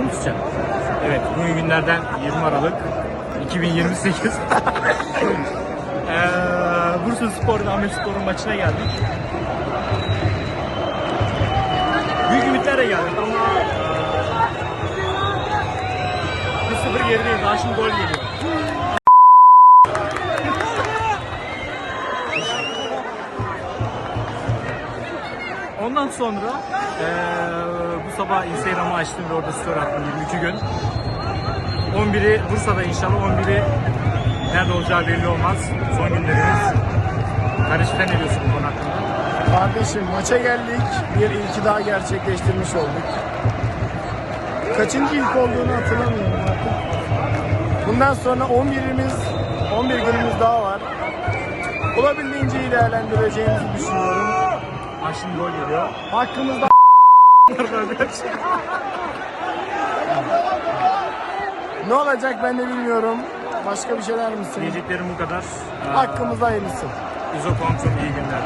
mı tutacaksın? Evet, bugün günlerden 20 Aralık 2028. Eee Bursa Spor'un Ahmet Spor'un maçına geldik. Büyük ümitlerle geldik ama eee, 1-0 gerideyiz. Daha şimdi gol geliyor. Ondan sonra eee, bu sabah Instagram'ı açtım ve orada story attım 22 gün. 11'i Bursa'da inşallah 11'i nerede olacağı belli olmaz. Son günlerimiz. Kardeşim ne diyorsun bu konu hakkında? Kardeşim maça geldik. Bir ilki daha gerçekleştirmiş olduk. Kaçıncı ilk olduğunu hatırlamıyorum artık. Bundan sonra 11'imiz, 11 günümüz daha var. Olabildiğince iyi değerlendireceğimizi düşünüyorum. Şimdi gol geliyor. Hakkımızda ne olacak ben de bilmiyorum. Başka bir şey der misin? Diyeceklerim bu kadar. Eee, Hakkımızda hayırlısı. İzokontum iyi günler.